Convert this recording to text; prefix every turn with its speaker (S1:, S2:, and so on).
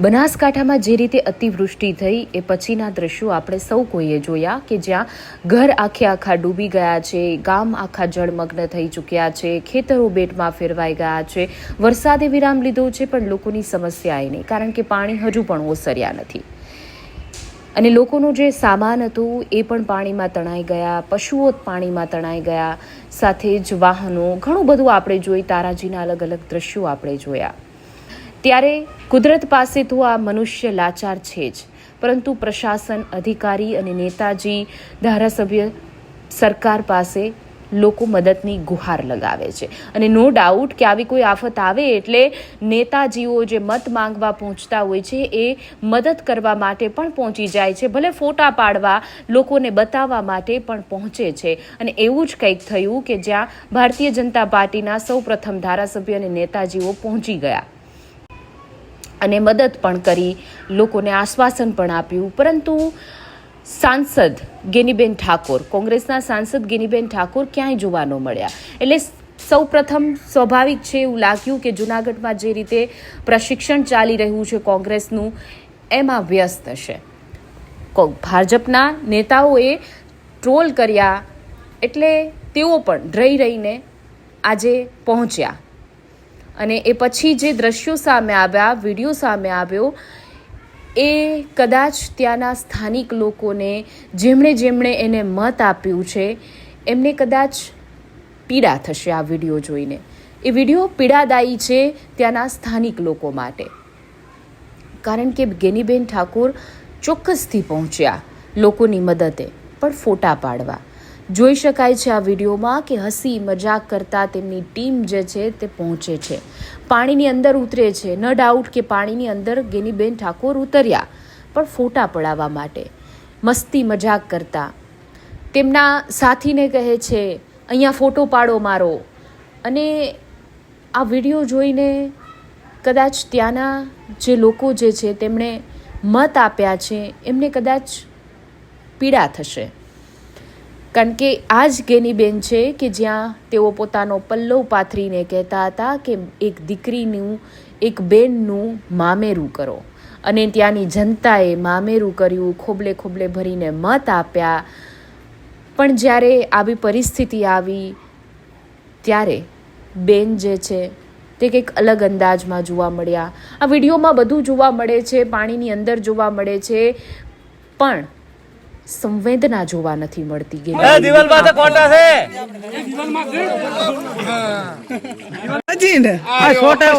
S1: બનાસકાંઠામાં જે રીતે અતિવૃષ્ટિ થઈ, એ પછીના દ્રશ્યો આપણે સૌ કોઈએ જોયા કે જ્યાં ઘર આખે આખા ડૂબી ગયા છે, ગામ આખા જળમગ્ન થઈ ચૂક્યા છે, ખેતરો બેટમાં ફેરવાઈ ગયા છે, વરસાદે વિરામ લીધો છે, પણ લોકોની સમસ્યા એ નહીં, કારણ કે પાણી હજુ પણ ઓસર્યા નથી. અને લોકોનું જે સામાન હતું, એ પણ પાણીમાં તણાઈ ગયા, પશુઓ પાણીમાં તણાઈ ગયા, સાથે જ વાહનો, ઘણું બધું આપણે જોઈ, તારાજીના અલગ અલગ દ્રશ્યો આપણે જોયા. ત્યારે કુદરત પાસે તો આ મનુષ્ય લાચાર છે જ. પરંતુ પ્રશાસન, અધિકારી અને નેતાજી, ધારાસભ્ય, સરકાર પાસે લોકો મદદની ગુહાર લગાવે છે. અને નો ડાઉટ કે આવી કોઈ આફત આવે એટલે નેતાજીઓ જે મત માંગવા પહોંચતા હોય છે એ મદદ કરવા માટે પણ પહોંચી જાય છે. ભલે ફોટા પાડવા, લોકોને બતાવવા માટે પણ પહોંચે છે. અને એવું જ કંઈક થયું કે જ્યાં ભારતીય જનતા પાર્ટીના સૌ પ્રથમ ધારાસભ્ય અને નેતાજીઓ પહોંચી ગયા. અને મદદ પણ કરી, લોકોને આશ્વાસન પણ આપ્યું. પરંતુ સાંસદ ગેનીબેન ઠાકોર, કોંગ્રેસના સાંસદ ગેનીબેન ઠાકોર ક્યાંય જોવા ન મળ્યા. એટલે સૌ પ્રથમ સ્વાભાવિક છે એવું લાગ્યું કે જૂનાગઢમાં જે રીતે પ્રશિક્ષણ ચાલી રહ્યું છે કોંગ્રેસનું, એમાં વ્યસ્ત છે. ભાજપના નેતાઓએ ટ્રોલ કર્યા એટલે તેઓ પણ રહી રહીને આજે પહોંચ્યા. અને એ પછી જે દ્રશ્યો સામે આવ્યા, વીડિયો સામે આવ્યો, એ કદાચ ત્યાંના સ્થાનિક લોકોને જેમણે જેમણે એને મત આપ્યું છે, એમને કદાચ પીડા થશે આ વીડિયો જોઈને. એ વીડિયો પીડાદાયી છે ત્યાંના સ્થાનિક લોકો માટે. કારણ કે ગેનીબેન ઠાકોર ચોક્કસથી પહોંચ્યા લોકોની મદદે, પણ ફોટા પાડવા. જોઈ શકાય છે આ વિડીયોમાં કે હસી મજાક કરતા તેમની ટીમ જે છે તે પહોંચે છે. પાણીની અંદર ઉતરે છે. ન ડાઉટ કે પાણીની અંદર ગેનીબેન ઠાકોર ઉતર્યા, પણ ફોટા પડાવવા માટે. મસ્તી મજાક કરતા. તેમના સાથીને કહે છે, અહીંયા ફોટો પાડો મારો. અને આ વીડિયો જોઈને કદાચ ત્યાંના જે લોકો જે છે, તેમણે મત આપ્યા છે, એમને કદાચ પીડા થશે. કારણ કે આ જ ગેનીબેન છે કે જ્યાં તેઓ પોતાનો પલ્લવ પાથરીને કહેતા હતા કે એક દીકરીનું, એક બેનનું મામેરું કરો. અને ત્યાંની જનતાએ મામેરું કર્યું, ખોબલે ખોબલે ભરીને મત આપ્યા. પણ જ્યારે આવી પરિસ્થિતિ આવી, ત્યારે બેન જે છે તે કંઈક અલગ અંદાજમાં જોવા મળ્યા. આ વિડીયોમાં બધું જોવા મળે છે, પાણીની અંદર જોવા મળે છે. પણ સંવેદના જોવા નથી મળતી
S2: એ
S1: ગેનીબેનની
S2: દિવાલ પાસે ખોટા છે.
S3: સચિન. આ છોટા